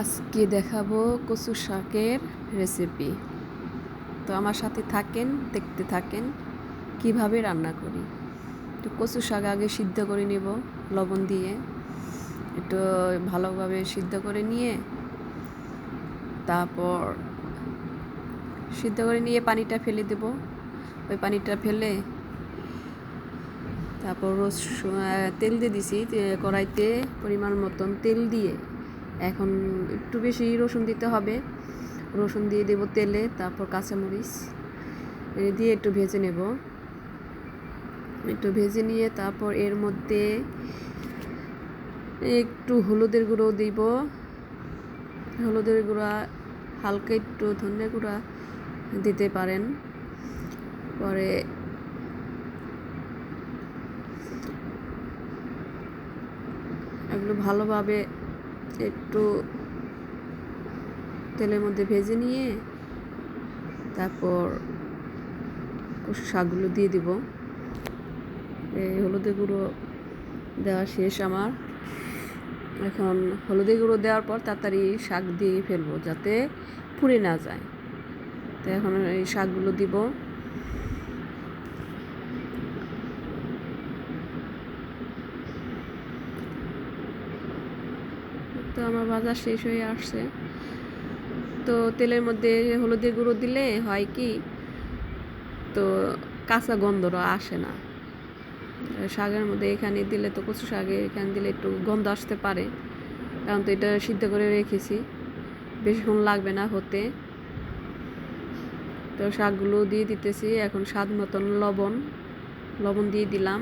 আজকে দেখাবো কচু শাকের রেসিপি তো আমার সাথে থাকেন, দেখতে থাকেন, কীভাবে রান্না করি। তো কচু শাক আগে সিদ্ধ করে নেব লবণ দিয়ে। একটু ভালোভাবে সিদ্ধ করে নিয়ে, তারপর সিদ্ধ করে নিয়ে পানিটা ফেলে দেব। ওই পানিটা ফেলে, তারপর রসুন তেল দিয়ে দিছি কড়াইতে পরিমাণ মতন তেল দিয়ে। এখন একটু বেশি রসুন দিতে হবে। রসুন দিয়ে দেব তেলে, তারপর কাঁচামরিচ। দিয়ে একটু ভেজে নেব। একটু ভেজে নিয়ে তারপর এর মধ্যে একটু হলুদের গুঁড়ো দিব। হলুদের গুঁড়া, হালকা একটু ধনে গুঁড়া দিতে পারেন। পরে এগুলো ভালোভাবে একটু তেলের মধ্যে ভেজে নিয়ে তারপর শাকগুলো দিয়ে দিব। এই হলুদের গুঁড়ো দেওয়া শেষ আমার। এখন হলুদের গুঁড়ো দেওয়ার পর তাড়াতাড়ি শাক দিয়ে ফেলব যাতে পুড়ে না যায়। তো এখন এই শাকগুলো দিব। তো আমার ভাজা শেষ হয়ে আসছে। তো তেলের মধ্যে হলুদের গুঁড়ো দিলে হয় কি, তো কাঁচা গন্ধটা আসে না। শাকের মধ্যে এখানে দিলে তো কচু শাকে এখানে দিলে একটু গন্ধ আসতে পারে। কারণ তো এটা সিদ্ধ করে রেখেছি। বেশিক্ষণ লাগবে না হতে। তো শাকগুলো দিয়ে দিতেছি। এখন স্বাদ মতন লবণ লবণ দিয়ে দিলাম।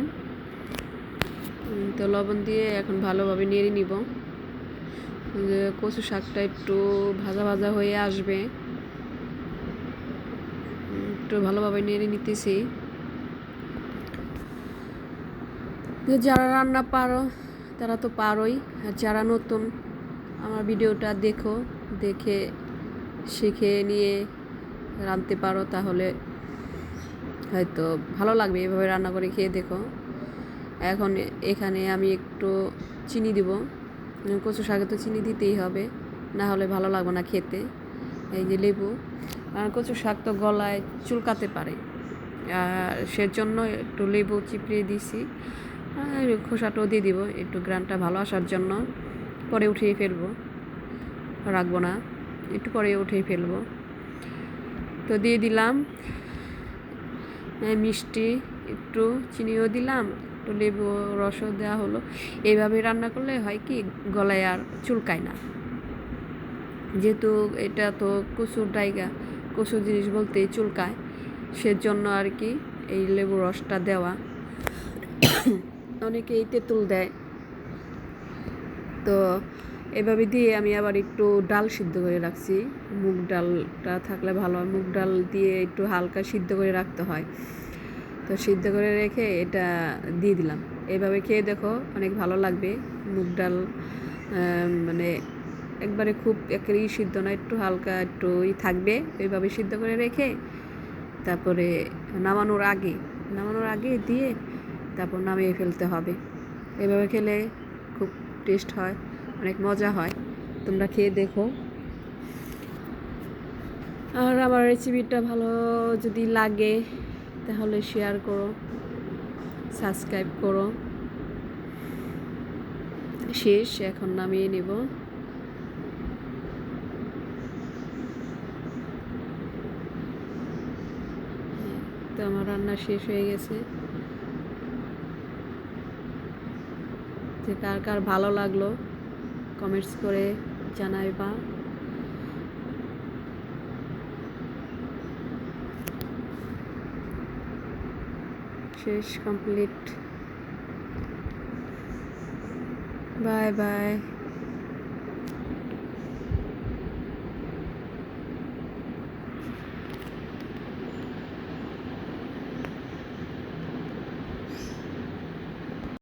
তো লবণ দিয়ে এখন ভালোভাবে নেড়ে নিব। কচু শাকটা একটু ভাজা ভাজা হয়ে আসবে। একটু ভালোভাবে নেড়ে নিতেছি। যারা রান্না পারো, তারা তো পারোই। আর যারা নতুন, আমার ভিডিওটা দেখো, দেখে, শিখে নিয়ে রাঁধতে পারো, তাহলে হয়তো ভালো লাগবে এভাবে রান্না করে খেয়ে দেখো। এখন এখানে আমি একটু চিনি দিব। কচু শাকে তো চিনি দিতেই হবে, না হলে ভালো লাগবে না খেতে, এই যে লেবু। আর কচু শাক তো গলায় চুলকাতে পারে, আর সেজন্য একটু লেবু চিপড়িয়ে দিছি, আর খোসাটাও দিয়ে দিব, একটু গ্রানটা ভালো আসার জন্য, পরে উঠিয়ে ফেলব, রাখব না, একটু পরে উঠিয়ে ফেলব। তো দিয়ে দিলাম মিষ্টি, একটু চিনিও দিলাম একটু লেবু রসও দেওয়া হলো। এইভাবে রান্না করলে হয় কি, গলায় আর চুলকায় না। যেহেতু এটা তো কচুর ডাইগা কচুর জিনিস বলতেই চুলকায়। সেজন্য আর কি এই লেবু রসটা দেওয়া। অনেকেই তেঁতুল দেয়। তো এভাবে দিয়ে আমি আবার একটু ডাল সিদ্ধ করে রাখছি। মুগ ডালটা থাকলে ভালো হয়। মুগ ডাল দিয়ে একটু হালকা সিদ্ধ করে রাখতে হয়। তো সিদ্ধ করে রেখে এটা দিয়ে দিলাম। এভাবে খেয়ে দেখো অনেক ভালো লাগবে। মুগ ডাল মানে একবারে খুব একেবারেই সিদ্ধ না, একটু হালকা একটু ই থাকবে। ওইভাবে সিদ্ধ করে রেখে তারপরে নামানোর আগে নামানোর আগে দিয়ে তারপর নামিয়ে ফেলতে হবে। এভাবে খেলে খুব টেস্ট হয়, অনেক মজা হয়। তোমরা খেয়ে দেখো। আর আমার রেসিপিটা ভালো যদি লাগে তাহলে শেয়ার করো সাবস্ক্রাইব করো। শেষ, এখন নামিয়ে নেব। তো আমার রান্না শেষ হয়ে গেছে। যে কার কার ভালো লাগল কমেন্টস করে জানাইবা। শেষ কমপ্লিট বাই বাই